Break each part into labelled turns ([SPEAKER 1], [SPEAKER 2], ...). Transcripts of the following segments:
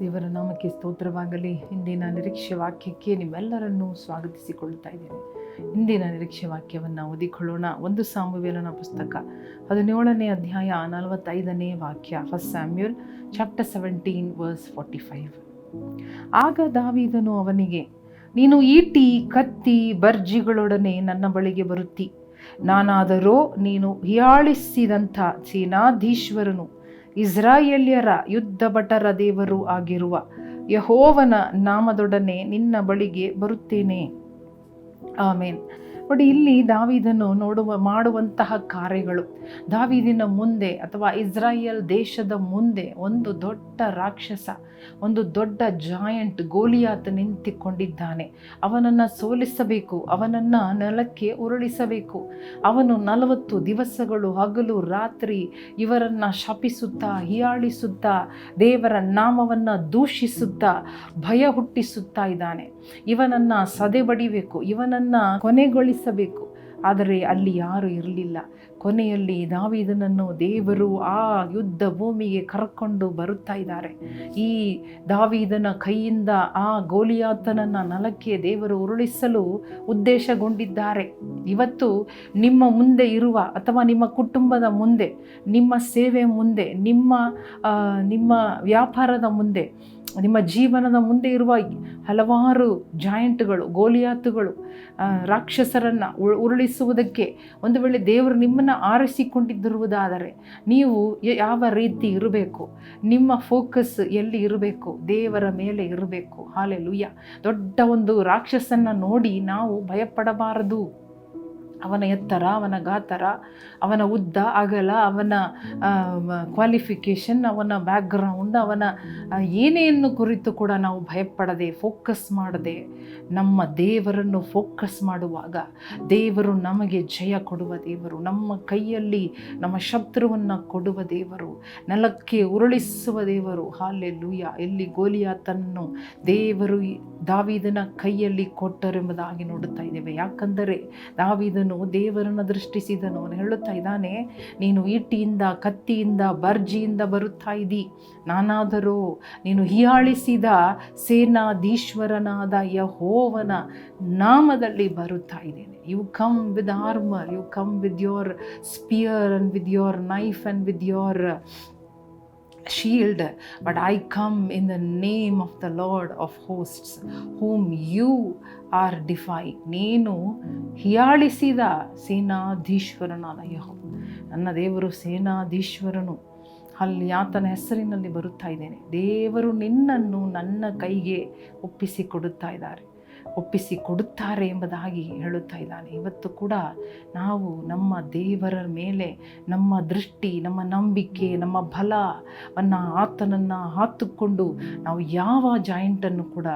[SPEAKER 1] ದೇವರ ನಾಮಕ್ಕೆ ಸ್ತೋತ್ರವಾಗಲಿ. ಇಂದಿನ ನಿರೀಕ್ಷೆ ವಾಕ್ಯಕ್ಕೆ ನಿಮ್ಮೆಲ್ಲರನ್ನೂ ಸ್ವಾಗತಿಸಿಕೊಳ್ತಾ ಇದ್ದೇನೆ. ಇಂದಿನ ನಿರೀಕ್ಷೆ ವಾಕ್ಯವನ್ನು ಓದಿಕೊಳ್ಳೋಣ. ಒಂದು ಸಾಮುವೇಲನ ಪುಸ್ತಕ ಹದಿನೇಳನೇ ಅಧ್ಯಾಯ ನಲವತ್ತೈದನೇ ವಾಕ್ಯ first Samuel chapter seventeen verse forty five ಆಗ ದಾವಿದನು ಅವನಿಗೆ, ನೀನು ಈಟಿ, ಕತ್ತಿ, ಬರ್ಜಿಗಳೊಡನೆ ನನ್ನ ಬಳಿಗೆ ಬರುತ್ತಿ. ನಾನಾದರೋ ನೀನು ಹಿಯಾಳಿಸಿದಂಥ ಸೇನಾಧೀಶ್ವರನು. ಇಸ್ರಾಯೇಲ್ಯರ ಯುದ್ಧ ಭಟರ ದೇವರು ಆಗಿರುವ ಯಹೋವನ ನಾಮದೊಡನೆ ನಿನ್ನ ಬಳಿಗೆ ಬರುತ್ತೇನೆ. ಆಮೇನ್. ನೋಡಿ, ಇಲ್ಲಿ ದಾವಿದನು ನೋಡುವ, ಮಾಡುವಂತಹ ಕಾರ್ಯಗಳು. ದಾವಿದಿನ ಮುಂದೆ ಅಥವಾ ಇಸ್ರಾಯೇಲ್ ದೇಶದ ಮುಂದೆ ಒಂದು ದೊಡ್ಡ ರಾಕ್ಷಸ, ಒಂದು ದೊಡ್ಡ ಜಾಯಂಟ್ ಗೋಲಿಯಾತ ನಿಂತಿಕೊಂಡಿದ್ದಾನೆ. ಅವನನ್ನು ಸೋಲಿಸಬೇಕು, ಅವನನ್ನು ನೆಲಕ್ಕೆ ಉರುಳಿಸಬೇಕು. ಅವನು ನಲವತ್ತು ದಿವಸಗಳು ಹಗಲು ರಾತ್ರಿ ಇವರನ್ನು ಶಪಿಸುತ್ತಾ, ಹಿಯಾಳಿಸುತ್ತಾ, ದೇವರ ನಾಮವನ್ನು ದೂಷಿಸುತ್ತಾ, ಭಯ ಹುಟ್ಟಿಸುತ್ತಾ ಇದ್ದಾನೆ. ಇವನನ್ನು ಸದೆಬಡಿಬೇಕು, ಇವನನ್ನು ಕೊನೆಗೊಳಿಸಬೇಕು ಆದರೆ ಅಲ್ಲಿ ಯಾರು ಇರಲಿಲ್ಲ. ಕೊನೆಯಲ್ಲಿ ದಾವಿದನನ್ನು ದೇವರು ಆ ಯುದ್ಧ ಭೂಮಿಗೆ ಕರ್ಕೊಂಡು ಬರುತ್ತಾ ಇದ್ದಾರೆ. ಈ ದಾವಿದನ ಕೈಯಿಂದ ಆ ಗೋಲಿಯಾತನನ್ನು ನಲಕ್ಕೆ ದೇವರು ಉರುಳಿಸಲು ಉದ್ದೇಶಗೊಂಡಿದ್ದಾರೆ. ಇವತ್ತು ನಿಮ್ಮ ಮುಂದೆ ಇರುವ ಅಥವಾ ನಿಮ್ಮ ಕುಟುಂಬದ ಮುಂದೆ, ನಿಮ್ಮ ಸೇವೆ ಮುಂದೆ, ನಿಮ್ಮ ನಿಮ್ಮ ವ್ಯಾಪಾರದ ಮುಂದೆ ನಿಮ್ಮ ಜೀವನದ ಮುಂದೆ ಇರುವ ಹಲವಾರು ಜಾಯಿಂಟ್ಗಳು ಗೋಲಿಯಾತುಗಳು ರಾಕ್ಷಸರನ್ನು ಉರುಳಿಸುವುದಕ್ಕೆ ಒಂದು ವೇಳೆ ದೇವರು ನಿಮ್ಮನ್ನು ಆರಿಸಿಕೊಂಡಿದ್ದಿರುವುದಾದರೆ ನೀವು ಯಾವ ರೀತಿ ಇರಬೇಕು? ನಿಮ್ಮ ಫೋಕಸ್ ಎಲ್ಲಿ ಇರಬೇಕು? ದೇವರ ಮೇಲೆ ಇರಬೇಕು. ಹಾಲೆ ಲುಯ್ಯ ದೊಡ್ಡ ಒಂದು ರಾಕ್ಷಸನ್ನು ನೋಡಿ ನಾವು ಭಯಪಡಬಾರದು. ಅವನ ಎತ್ತರ, ಅವನ ಗಾತರ, ಅವನ ಉದ್ದ, ಅಗಲ, ಅವನ ಕ್ವಾಲಿಫಿಕೇಷನ್ ಅವನ ಬ್ಯಾಕ್ಗ್ರೌಂಡ್ ಅವನ ಏನೇನು ಕುರಿತು ಕೂಡ ನಾವು ಭಯಪಡದೆ ಫೋಕಸ್ ಮಾಡದೆ, ನಮ್ಮ ದೇವರನ್ನು ಫೋಕಸ್ ಮಾಡುವಾಗ ದೇವರು ನಮಗೆ ಜಯ ಕೊಡುವ ದೇವರು, ನಮ್ಮ ಕೈಯಲ್ಲಿ ನಮ್ಮ ಶತ್ರುವನ್ನು ಕೊಡುವ ದೇವರು, ನೆಲಕ್ಕೆ ಉರುಳಿಸುವ ದೇವರು. ಹಾಲೆ ಲೂಯ ಎಲ್ಲಿ ಗೋಲಿಯಾತನ್ನು ದೇವರು ದಾವೀದನ ಕೈಯಲ್ಲಿ ಕೊಟ್ಟರೆಂಬುದಾಗಿ ನೋಡುತ್ತಾ ಇದ್ದೇವೆ. ಯಾಕಂದರೆ ದಾವೀದನು ದೇವರನ್ನು ದೃಷ್ಟಿಸಿದನು. ಅವನು ಹೇಳುತ್ತಾ ಇದ್ದಾನೆ, ನೀನು ಈಟಿಯಿಂದ, ಕತ್ತಿಯಿಂದ, ಬರ್ಜಿಯಿಂದ ಬರುತ್ತಾ ಇದ್ದಿ. ನಾನಾದರೂ ನೀನು ಹಿಯಾಳಿಸಿದ ಸೇನಾಧೀಶ್ವರನಾದ ಯಹೋವನ ನಾಮದಲ್ಲಿ ಬರುತ್ತಾ ಇದ್ದೇನೆ. You come with armor you come with your spear and with your knife and with your shield, but I come in the name of the Lord of hosts, whom you are defying. ನೀನು ಹಿಯಾಳಿಸಿದ ಸೇನಾಧೀಶ್ವರನಾದ ಯಹೋ ನನ್ನ ದೇವರು ಸೇನಾಧೀಶ್ವರನು. ಅಲ್ಲಿ ಆತನ ಹೆಸರಿನಲ್ಲಿ ಬರುತ್ತಾ ಇದ್ದೇನೆ. ದೇವರು ನಿನ್ನನ್ನು ನನ್ನ ಕೈಗೆ ಒಪ್ಪಿಸಿ ಕೊಡುತ್ತಾ ಇದ್ದಾರೆ. ಒಪ್ಪಿಸಿ ಕೊಡುತ್ತಾರೆ ಎಂಬುದಾಗಿ ಹೇಳುತ್ತಾ ಇದ್ದಾನೆ. ಇವತ್ತು ಕೂಡ ನಾವು ನಮ್ಮ ದೇವರ ಮೇಲೆ ನಮ್ಮ ದೃಷ್ಟಿ, ನಮ್ಮ ನಂಬಿಕೆ, ನಮ್ಮ ಬಲವನ್ನು ಆತನನ್ನು ಹಾತುಕೊಂಡು ನಾವು ಯಾವ ಜಾಯಿಂಟನ್ನು ಕೂಡ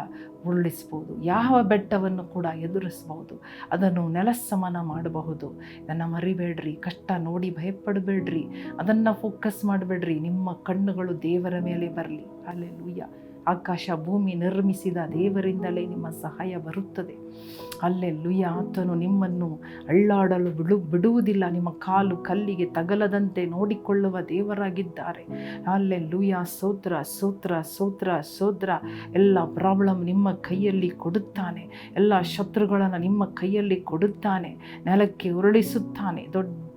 [SPEAKER 1] ಉರುಳಿಸ್ಬೋದು ಯಾವ ಬೆಟ್ಟವನ್ನು ಕೂಡ ಎದುರಿಸ್ಬೋದು ಅದನ್ನು ನೆಲಸಮನ ಮಾಡಬಹುದು. ಇದನ್ನು ಮರಿಬೇಡ್ರಿ, ಕಷ್ಟ ನೋಡಿ ಭಯಪಡಬೇಡ್ರಿ, ಅದನ್ನು ಫೋಕಸ್ ಮಾಡಬೇಡ್ರಿ. ನಿಮ್ಮ ಕಣ್ಣುಗಳು ದೇವರ ಮೇಲೆ ಬರಲಿ. ಅಲ್ಲೇ ಲೂಯ್ಯ ಆಕಾಶ ಭೂಮಿ ನಿರ್ಮಿಸಿದ ದೇವರಿಂದಲೇ ನಿಮ್ಮ ಸಹಾಯ ಬರುತ್ತದೆ. ಅಲ್ಲೇ ಲುಯ್ಯ ಆತನು ನಿಮ್ಮನ್ನು ಅಳ್ಳಾಡಲು ಬಿಡು, ಬಿಡುವುದಿಲ್ಲ. ನಿಮ್ಮ ಕಾಲು ಕಲ್ಲಿಗೆ ತಗಲದಂತೆ ನೋಡಿಕೊಳ್ಳುವ ದೇವರಾಗಿದ್ದಾರೆ. ಅಲ್ಲೇ ಲುಯ್ಯ ಸೋತ್ರ ಸೋತ್ರ ಸೋತ್ರ ಸೋತ್ರ ಎಲ್ಲ ಪ್ರಾಬ್ಲಮ್ ನಿಮ್ಮ ಕೈಯಲ್ಲಿ ಕೊಡುತ್ತಾನೆ. ಎಲ್ಲ ಶತ್ರುಗಳನ್ನು ನಿಮ್ಮ ಕೈಯಲ್ಲಿ ಕೊಡುತ್ತಾನೆ. ನೆಲಕ್ಕೆ ಉರುಳಿಸುತ್ತಾನೆ. ದೊಡ್ಡ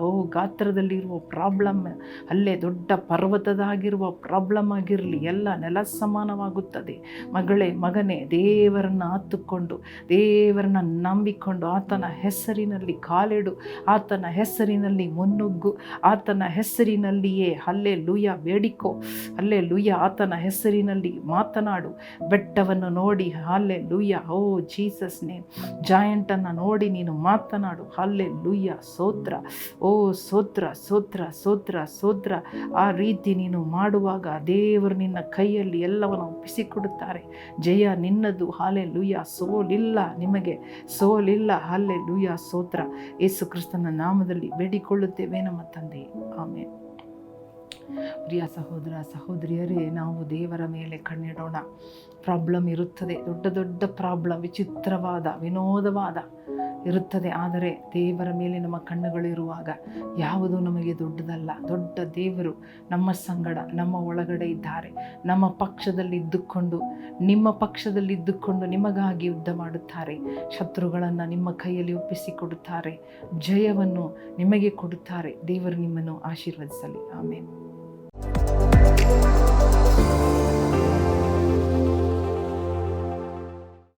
[SPEAKER 1] ಓ ಗಾತ್ರದಲ್ಲಿರುವ ಪ್ರಾಬ್ಲಮ್ ಅಲ್ಲೇ ದೊಡ್ಡ ಪರ್ವತದಾಗಿರುವ ಪ್ರಾಬ್ಲಮ್ ಆಗಿರಲಿ ಎಲ್ಲ ನೆಲ ಸಮಾನವಾಗುತ್ತದೆ. ಮಗಳೇ ಮಗನೇ ದೇವರನ್ನು ಹತ್ತುಕೊಂಡು ದೇವರನ್ನ ನಂಬಿಕೊಂಡು ಆತನ ಹೆಸರಿನಲ್ಲಿ ಕಾಲಿಡು ಆತನ ಹೆಸರಿನಲ್ಲಿ ಮುನ್ನುಗ್ಗು ಆತನ ಹೆಸರಿನಲ್ಲಿಯೇ ಅಲ್ಲೇ ಲೂಯ ಬೇಡಿಕೋ ಅಲ್ಲೇ ಲೂಯ ಆತನ ಹೆಸರಿನಲ್ಲಿ ಮಾತನಾಡು ಬೆಟ್ಟವನ್ನು ನೋಡಿ ಅಲ್ಲೇ ಲೂಯ ಓ ಜೀಸಸ್ ನೇಮ್ ಜಾಯಂಟನ್ನು ನೋಡಿ ನೀನು ಮಾತನಾಡು ಅಲ್ಲೇ ಲೂಯ ಸೋತ್ರ. ಓ ಸೋತ್ರ ಸೋತ್ರ ಸೋತ್ರ ಸೋತ್ರ. ಆ ರೀತಿ ನೀನು ಮಾಡುವಾಗ ದೇವರು ನಿನ್ನ ಕೈಯಲ್ಲಿ ಎಲ್ಲವನ್ನು ಒಪ್ಪಿಸಿಕೊಡುತ್ತಾರೆ. ಜಯ ನಿನ್ನದು ಹಾಲೆ ಲೂಯ ಸೋಲಿಲ್ಲ ನಿಮಗೆ, ಸೋಲಿಲ್ಲ ಹಾಲೆ ಲೂಯ ಸೋತ್ರ. ಯೇಸು ಕ್ರಿಸ್ತನ ನಾಮದಲ್ಲಿ ಬೇಡಿಕೊಳ್ಳುತ್ತೇವೆ ನಮ್ಮ ತಂದೆ. ಆಮೇಲೆ ಪ್ರಿಯ ಸಹೋದರ, ಸಹೋದರಿಯರೇ, ನಾವು ದೇವರ ಮೇಲೆ ಕಣ್ಣಿಡೋಣ. ಪ್ರಾಬ್ಲಮ್ ಇರುತ್ತದೆ, ದೊಡ್ಡ ದೊಡ್ಡ ಪ್ರಾಬ್ಲಮ್, ವಿಚಿತ್ರವಾದ, ವಿನೋದವಾದ. ಇರುತ್ತದೆ. ಆದರೆ ದೇವರ ಮೇಲೆ ನಮ್ಮ ಕಣ್ಣುಗಳು ಇರುವಾಗ ಯಾವುದು ನಮಗೆ ದೊಡ್ಡದಲ್ಲ. ದೊಡ್ಡ ದೇವರು ನಮ್ಮ ಸಂಗಡ, ನಮ್ಮ ಒಳಗಡೆ ಇದ್ದಾರೆ. ನಮ್ಮ ಪಕ್ಷದಲ್ಲಿ ಇದ್ದುಕೊಂಡು, ನಿಮ್ಮ ಪಕ್ಷದಲ್ಲಿ ಇದ್ದುಕೊಂಡು ನಿಮಗಾಗಿ ಯುದ್ಧ ಮಾಡುತ್ತಾರೆ. ಶತ್ರುಗಳನ್ನು ನಿಮ್ಮ ಕೈಯಲ್ಲಿ ಒಪ್ಪಿಸಿಕೊಡುತ್ತಾರೆ ಜಯವನ್ನು ನಿಮಗೆ ಕೊಡುತ್ತಾರೆ. ದೇವರು ನಿಮ್ಮನ್ನು ಆಶೀರ್ವದಿಸಲಿ. ಆಮೇಲೆ